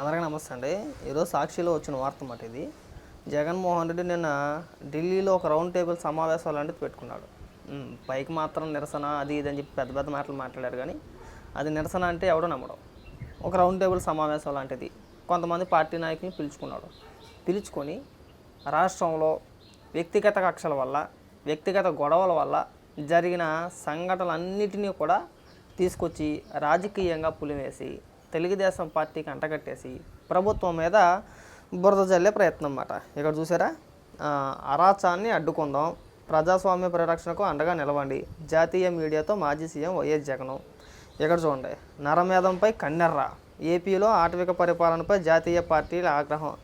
అందరికీ నమస్తే అండి. ఈరోజు సాక్షిలో వచ్చిన వార్త మాట ఇది. జగన్మోహన్ రెడ్డి నిన్న ఢిల్లీలో ఒక రౌండ్ టేబుల్ సమావేశం లాంటిది పెట్టుకున్నాడు. పైకి మాత్రం నిరసన అది ఇది అని చెప్పి పెద్ద పెద్ద మాటలు మాట్లాడారు కానీ అది నిరసన అంటే ఎవడో నమ్మడం. ఒక రౌండ్ టేబుల్ సమావేశం లాంటిది. కొంతమంది పార్టీ నాయకుల్ని పిలుచుకున్నాడు. పిలుచుకొని రాష్ట్రంలో వ్యక్తిగత కక్షల వల్ల వ్యక్తిగత గొడవల వల్ల జరిగిన సంఘటనలన్నిటినీ కూడా తీసుకొచ్చి రాజకీయంగా పులివేసి తెలుగుదేశం పార్టీకి అంటగట్టేసి ప్రభుత్వం మీద బురద జల్లే ప్రయత్నం అన్నమాట. ఇక్కడ చూసారా? అరాచాన్ని అడ్డుకుందాం. ప్రజాస్వామ్య పరిరక్షణకు అండగా నిలవండి. జాతీయ మీడియాతో మాజీ సీఎం వైఎస్ జగన్. ఇక్కడ చూడండి. నరమేధంపై కన్నెర్ర. ఏపీలో ఆటవిక పరిపాలనపై జాతీయ పార్టీల ఆగ్రహం.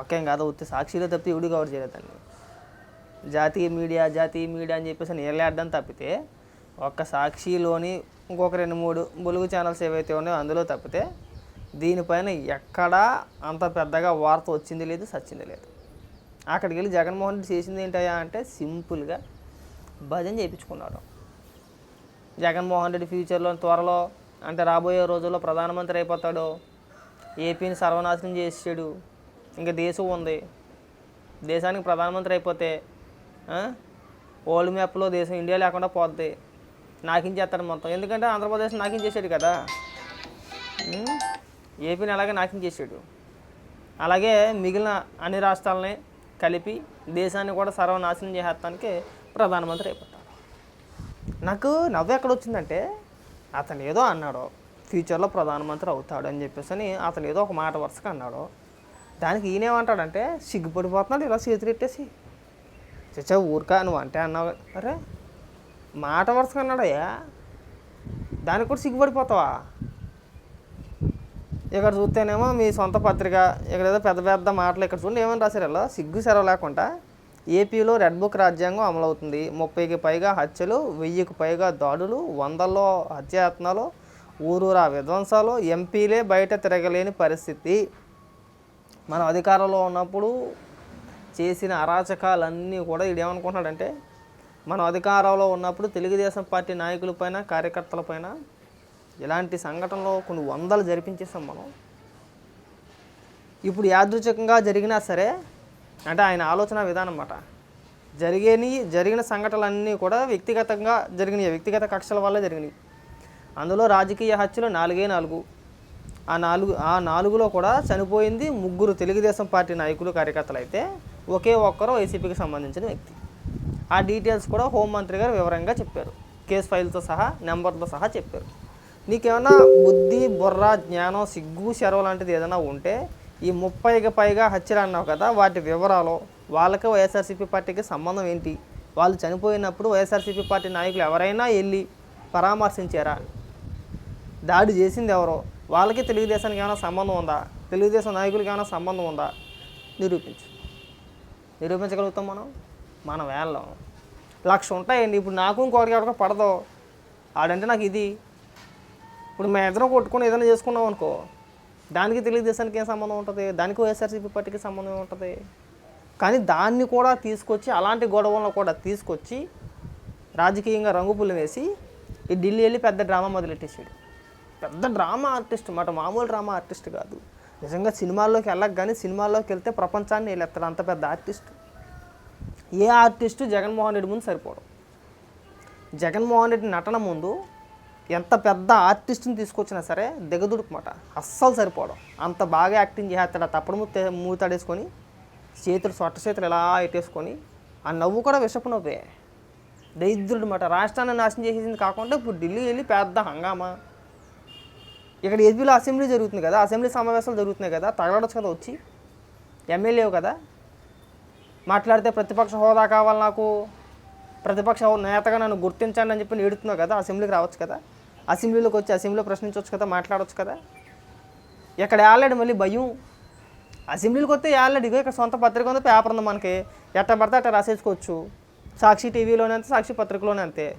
ఒకేం కాదు ఉత్తి సాక్షిలో తప్పితే ఇవిడు కవర్ చేయలేదండి. జాతీయ మీడియా జాతీయ మీడియా అని చెప్పేసి నీళ్ళేడ్డం తప్పితే ఒక్క సాక్షిలోని ఇంకొక రెండు మూడు బొలుగు ఛానల్స్ ఏవైతే ఉన్నాయో అందులో తప్పితే దీనిపైన ఎక్కడా అంత పెద్దగా వార్త వచ్చింది లేదు సచ్చింది లేదు. అక్కడికి వెళ్ళి జగన్మోహన్ రెడ్డి చేసింది ఏంటయ్యా అంటే సింపుల్గా భజన చేయించుకున్నాడు జగన్మోహన్ రెడ్డి ఫ్యూచర్లో త్వరలో అంటే రాబోయే రోజుల్లో ప్రధానమంత్రి అయిపోతాడు. ఏపీని సర్వనాశనం చేసాడు ఇంకా దేశం ఉంది. దేశానికి ప్రధానమంత్రి అయిపోతే వరల్డ్ మ్యాప్లో దేశం ఇండియా లేకుండా పోద్ది. నాకించేస్తాడు మొత్తం. ఎందుకంటే ఆంధ్రప్రదేశ్ నాకించేసాడు కదా. ఏపీని అలాగే నాకించేసాడు అలాగే మిగిలిన అన్ని రాష్ట్రాలని కలిపి దేశాన్ని కూడా సర్వనాశనం చేసేస్తానికి ప్రధానమంత్రి అయిపోతాడు. నాకు నవ్వు ఎక్కడ వచ్చిందంటే అతను ఏదో అన్నాడు ఫ్యూచర్లో ప్రధానమంత్రి అవుతాడు అని చెప్పేసి అని అతను ఏదో ఒక మాట వరుసగా అన్నాడు. దానికి ఈయనేమంటాడంటే సిగ్గుపడిపోతున్నాడు ఇలా చేతులు ఎట్టేసి చచ్చా ఊరికా నువ్వు అంటే అన్నావు. అరే మాట వరుసగా అన్నాడయ్యా దానికి కూడా సిగ్గుపడిపోతావా? ఇక్కడ చూస్తేనేమో మీ సొంత పత్రిక ఇక్కడ ఏదో పెద్ద పెద్ద మాటలు ఇక్కడ చూడండి ఏమని రాశారు ఇలా సిగ్గు సెలవు లేకుండా ఏపీలో రెడ్ బుక్ రాజ్యాంగం అమలవుతుంది. ముప్పైకి పైగా హత్యలు వెయ్యికి పైగా దాడులు వందల్లో హత్యాయత్నాలు ఊరూరా విధ్వంసాలు ఎంపీలే బయట తిరగలేని పరిస్థితి. మనం అధికారంలో ఉన్నప్పుడు చేసిన అరాచకాలన్నీ కూడా ఇడేమనుకుంటున్నాడంటే మనం అధికారంలో ఉన్నప్పుడు తెలుగుదేశం పార్టీ నాయకులపైన కార్యకర్తలపైన ఇలాంటి సంఘటనలు కొన్ని వందలు జరిపించేసాం మనం. ఇప్పుడు యాదృచ్ఛికంగా జరిగినా సరే అంటే ఆయన ఆలోచన విధానం అన్నమాట. జరిగేని జరిగిన సంఘటనలన్నీ కూడా వ్యక్తిగతంగా జరిగినాయి. వ్యక్తిగత కక్షల వల్ల జరిగినాయి. అందులో రాజకీయ హత్యలు నాలుగే నాలుగు. ఆ నాలుగు ఆ నాలుగులో కూడా చనిపోయింది ముగ్గురు తెలుగుదేశం పార్టీ నాయకులు కార్యకర్తలు అయితే ఒకే ఒక్కరు వైసీపీకి సంబంధించిన వ్యక్తి. ఆ డీటెయిల్స్ కూడా హోంమంత్రి గారు వివరంగా చెప్పారు. కేసు ఫైల్తో సహా నెంబర్తో సహా చెప్పారు. నీకేమైనా బుద్ధి బుర్ర జ్ఞానం సిగ్గు చెరవ లాంటిది ఏదైనా ఉంటే ఈ ముప్పైకి పైగా హత్యలు అన్నావు కదా వాటి వివరాలు వాళ్ళకి వైఎస్ఆర్సీపీ పార్టీకి సంబంధం ఏంటి? వాళ్ళు చనిపోయినప్పుడు వైఎస్ఆర్సీపీ పార్టీ నాయకులు ఎవరైనా వెళ్ళి పరామర్శించారా? దాడి చేసింది ఎవరో? వాళ్ళకి తెలుగుదేశానికి ఏమైనా సంబంధం ఉందా? తెలుగుదేశం నాయకులకి ఏమైనా సంబంధం ఉందా? నిరూపించు. నిరూపించగలుగుతాం మనం? మన వేళ్ళం. లక్ష ఉంటాయండి. ఇప్పుడు నాకు ఇంకోటికి ఎవరికో పడదు. ఆడంటే నాకు ఇది. ఇప్పుడు మేము ఇద్దరం కొట్టుకొని ఏదైనా చేసుకున్నాం అనుకో దానికి తెలుగుదేశానికి ఏం సంబంధం ఉంటుంది? దానికి వైఎస్ఆర్సీపీ పార్టీకి సంబంధం ఉంటుంది? కానీ దాన్ని కూడా తీసుకొచ్చి అలాంటి గొడవలను కూడా తీసుకొచ్చి రాజకీయంగా రంగుపుల్లు వేసి ఈ ఢిల్లీ వెళ్ళి పెద్ద డ్రామా మొదలెట్టేసాడు పెద్ద డ్రామా ఆర్టిస్ట్ మాట మామూలు డ్రామా ఆర్టిస్ట్ కాదు. నిజంగా సినిమాల్లోకి వెళ్ళక కానీ సినిమాల్లోకి వెళ్తే ప్రపంచాన్ని వెళ్ళేస్తాడు అంత పెద్ద ఆర్టిస్ట్. ఏ ఆర్టిస్టు జగన్మోహన్ రెడ్డి ముందు సరిపోవడం? జగన్మోహన్ రెడ్డి నటన ముందు ఎంత పెద్ద ఆర్టిస్ట్ని తీసుకొచ్చినా సరే దిగదుడుకు మాట అస్సలు సరిపోవడం. అంత బాగా యాక్టింగ్ చేస్తాడు. తప్పుడు మూత మూతాడేసుకొని చేతులు సొట్ట చేతులు ఎలా ఎట్టేసుకొని ఆ నవ్వు కూడా విషపు నవ్వే. దరిద్రుడు మాట రాష్ట్రాన్ని నాశనం చేసేసింది కాకుండా ఇప్పుడు ఢిల్లీ వెళ్ళి పెద్ద హంగామా. ఇక్కడ ఏపీలో అసెంబ్లీ జరుగుతుంది కదా. అసెంబ్లీ సమావేశాలు జరుగుతున్నాయి కదా. తగలడొచ్చు కదా వచ్చి. ఎమ్మెల్యేవు కదా. మాట్లాడితే ప్రతిపక్ష హోదా కావాలి నాకు. ప్రతిపక్ష నేతగా నన్ను గుర్తించండి అని చెప్పి ఏడుతున్నావు కదా అసెంబ్లీకి రావచ్చు కదా? అసెంబ్లీలోకి వచ్చి అసెంబ్లీలో ప్రశ్నించవచ్చు కదా మాట్లాడవచ్చు కదా? ఎక్కడ ఆల్రెడీ మళ్ళీ భయం? అసెంబ్లీకి వస్తే ఆల్రెడీ ఇగో ఇక్కడ సొంత పత్రిక ఉంది పేపర్ ఉంది మనకి. ఎట్ట పడితే అట్ట రాసేసుకోవచ్చు. సాక్షి టీవీలోనే అంతే సాక్షి పత్రికలోనే అంతే.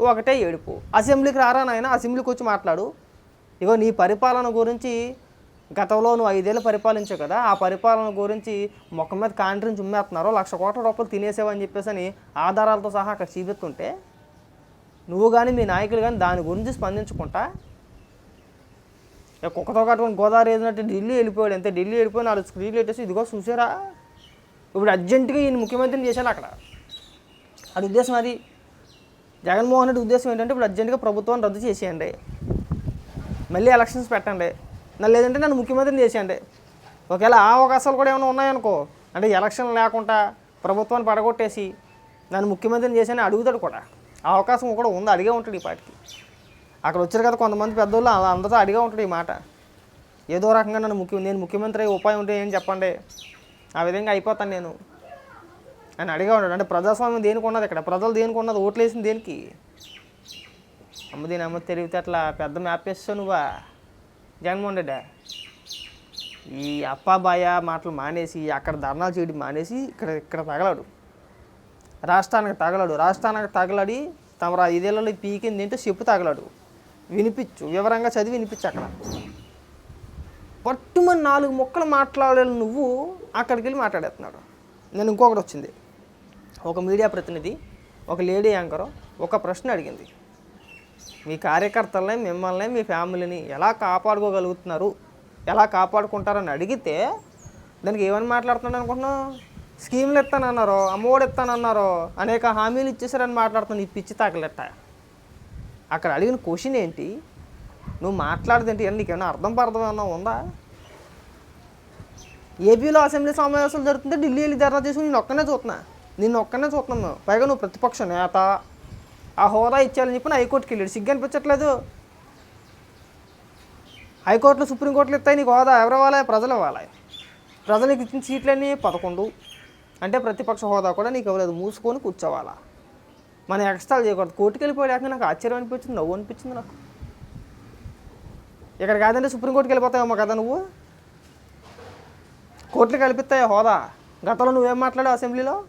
ఒకటే ఏడుపు. అసెంబ్లీకి రారా నాయన? అసెంబ్లీకి వచ్చి మాట్లాడు. ఇగో నీ పరిపాలన గురించి గతంలో నువ్వు ఐదేళ్ళు పరిపాలించావు కదా ఆ పరిపాలన గురించి మొక్క మీద కాంట్రించి ఉమ్మేస్తున్నారు లక్ష కోట్ల రూపాయలు తినేసావని చెప్పేసి అని ఆధారాలతో సహా అక్కడ చూపిస్తుంటే నువ్వు కానీ మీ నాయకులు కానీ దాని గురించి స్పందించుకుంటా? ఇక కుక్కతో కట్టుకుని గోదావరి వేసినట్టు ఢిల్లీ వెళ్ళిపోయాడు అంతే ఢిల్లీ వెళ్ళిపోయి నాలుగు స్క్రీన్లు పెట్టేసి ఇదిగో చూసారా? ఇప్పుడు అర్జెంటుగా ఈయన ముఖ్యమంత్రిని చేశాను అక్కడ. అది ఉద్దేశం అది. జగన్మోహన్ రెడ్డి ఉద్దేశం ఏంటంటే ఇప్పుడు అర్జెంటుగా ప్రభుత్వాన్ని రద్దు చేసేయండి. మళ్ళీ ఎలక్షన్స్ పెట్టండి. నన్ను లేదంటే నన్ను ముఖ్యమంత్రిని చేసేయండి. ఒకవేళ ఆ అవకాశాలు కూడా ఏమైనా ఉన్నాయనుకో అంటే ఎలక్షన్ లేకుండా ప్రభుత్వాన్ని పడగొట్టేసి నన్ను ముఖ్యమంత్రిని చేసేయని అడుగుతాడు కూడా. ఆ అవకాశం కూడా ఉంది అడిగే ఉంటాడు ఈ పాటికి అక్కడ వచ్చారు కదా కొంతమంది పెద్దోళ్ళు అందరితో అడిగే ఉంటాడు ఈ మాట. ఏదో రకంగా నన్ను ముఖ్య నేను ముఖ్యమంత్రి ఉపాయం ఉంటే ఏం చెప్పండి? ఆ విధంగా అయిపోతాను నేను అని అడిగా ఉన్నాడు అంటే ప్రజాస్వామ్యం దేనికి ఉన్నది ఇక్కడ? ప్రజలు దేనికి ఉన్నది? ఓట్లు వేసింది దేనికి? అమ్మ దీని అమ్మ తెలివితే అట్లా పెద్ద మ్యాప్ వేస్తావు నువ్వా? జగన్మోహన్ రెడ్డి. ఈ అప్పాబాయ మాటలు మానేసి అక్కడ ధర్నాలు చేయడం మానేసి ఇక్కడ ఇక్కడ తగలడు. రాష్ట్రానికి తగలడు. రాష్ట్రానికి తగలడి తమ ఆ ఐదేళ్ళలో పీకింది ఏంటో చెప్పు తగలడు. వినిపించు. వివరంగా చదివి వినిపించు అక్కడ. పట్టుమని నాలుగు మొక్కలు మాట్లాడే నువ్వు అక్కడికి వెళ్ళి మాట్లాడేస్తున్నాడు. నేను ఇంకొకటి వచ్చింది. ఒక మీడియా ప్రతినిధి ఒక లేడీ యాంకరు ఒక ప్రశ్న అడిగింది. మీ కార్యకర్తలని మిమ్మల్ని మీ ఫ్యామిలీని ఎలా కాపాడుకోగలుగుతున్నారు? ఎలా కాపాడుకుంటారని అడిగితే దానికి ఏమని మాట్లాడుతున్నాడు అనుకుంటున్నావు? స్కీమ్లు ఇస్తానన్నారు అమ్మఒడి ఇస్తానన్నారు అనేక హామీలు ఇచ్చేసారని మాట్లాడుతున్నాను ఈ పిచ్చి తాకలెట్ట? అక్కడ అడిగిన క్వశ్చన్ ఏంటి? నువ్వు మాట్లాడదేంటి? అని నీకేమైనా అర్థం పర్థం ఏమన్నా ఉందా? ఏపీలో అసెంబ్లీ సమావేశాలు జరుగుతుంటే ఢిల్లీ వెళ్ళి ధర్నా చేసుకుని నేను ఒక్కనే చూస్తున్నా. నిన్ను ఒక్కనే చూస్తున్నాను. పైగా నువ్వు ప్రతిపక్ష నేత ఆ హోదా ఇచ్చాలని చెప్పి హైకోర్టుకి వెళ్ళాడు. సిగ్గు అనిపించట్లేదు. హైకోర్టులో సుప్రీంకోర్టులు ఇస్తాయి నీకు హోదా ఎవరు ఇవ్వాలి ప్రజలు ఇవ్వాలి ప్రజలకు ఇచ్చిన సీట్లన్నీ పదకొండు. అంటే ప్రతిపక్ష హోదా కూడా నీకు ఇవ్వలేదు. మూసుకొని కూర్చోవాలా? మనం ఎక్స్ట్రాలు చేయకూడదు. కోర్టుకి వెళ్ళిపోయాక నాకు ఆశ్చర్యం అనిపించింది. నవ్వు అనిపించింది నాకు. ఇక్కడ కాదంటే సుప్రీంకోర్టుకి వెళ్ళిపోతావేమో కదా నువ్వు? కోర్టులు కల్పిస్తాయి హోదా? గతంలో నువ్వేం మాట్లాడావు అసెంబ్లీలో?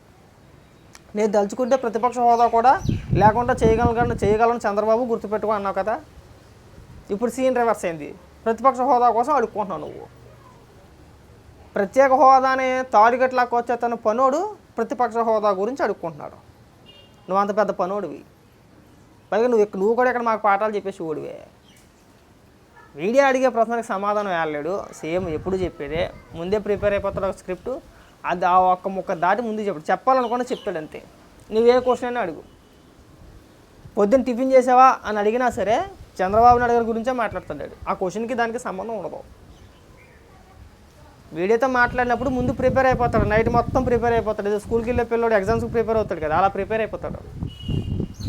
నేను దలుచుకుంటే ప్రతిపక్ష హోదా కూడా లేకుండా చేయగలను చేయగలను చంద్రబాబు గుర్తుపెట్టుకో అన్నావు కదా. ఇప్పుడు సీన్ రివర్స్ అయింది. ప్రతిపక్ష హోదా కోసం అడుక్కుంటున్నావు నువ్వు. ప్రత్యేక హోదాని తాడిగట్లాకు వచ్చే తన పనోడు ప్రతిపక్ష హోదా గురించి అడుక్కుంటున్నాడు. నువ్వు అంత పెద్ద పనోడివి. పైగా నువ్వు ఇక్కడ నువ్వు కూడా ఇక్కడ మాకు పాఠాలు చెప్పేసి ఓడివే. వీడియో అడిగే ప్రశ్నకి సమాధానం వేయలేడు సేమ్ ఎప్పుడు చెప్పేదే. ముందే ప్రిపేర్ అయిపోతాడు ఒక స్క్రిప్ట్. అది ఆ ఒక్క ముక్క దాటి ముందు చెప్పాడు చెప్పాలనుకున్నా చెప్తాడు అంతే. నువ్వే క్వశ్చన్ అయినా అడుగు. పొద్దున్న టిఫిన్ చేసావా అని అడిగినా సరే చంద్రబాబు నాయుడు గారి గురించే మాట్లాడుతున్నాడు ఆ క్వశ్చన్కి దానికి సంబంధం ఉండదు. వీడియోతో మాట్లాడినప్పుడు ముందు ప్రిపేర్ అయిపోతాడు. నైట్ మొత్తం ప్రిపేర్ అయిపోతాడు. ఏదో స్కూల్కి వెళ్ళే పిల్లడు ఎగ్జామ్స్కి ప్రిపేర్ అవుతాడు కదా అలా ప్రిపేర్ అయిపోతాడు.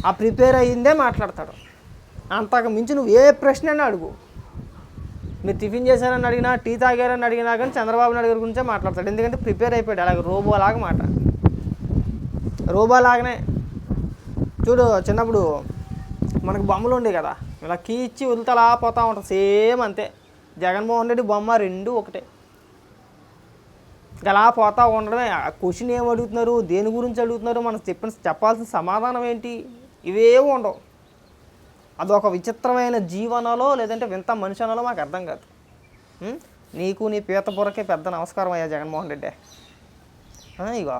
ఆ ప్రిపేర్ అయ్యిందే మాట్లాడతాడు. అంతకు మించి నువ్వు ఏ ప్రశ్న అయినా అడుగు. మీరు టిఫిన్ చేశారని అడిగినా టీ తాగారని అడిగినా కానీ చంద్రబాబు నాయుడు గారి గురించే మాట్లాడతాడు. ఎందుకంటే ప్రిపేర్ అయిపోయాడు. అలాగే రోబో లాగా మాట రోబో లాగానే చూడు చిన్నప్పుడు మనకు బొమ్మలు ఉండే కదా ఇలా కీ ఇచ్చి వదులుతలా పోతా ఉంటుంది సేమ్ అంతే. జగన్మోహన్ రెడ్డి బొమ్మ రెండు ఒకటే. అలా పోతా ఉండడమే. ఆ క్వశ్చన్ ఏం అడుగుతున్నారు? దేని గురించి అడుగుతున్నారు? మనం చెప్పిన చెప్పాల్సిన సమాధానం ఏంటి? ఇవేవి ఉండవు. అదొక విచిత్రమైన జీవనలో లేదంటే వింత మనిషి మాకు అర్థం కాదు. నీకు నీ పీత బుర్రకే పెద్ద నమస్కారం అయ్యా జగన్మోహన్ రెడ్డి. ఇగో.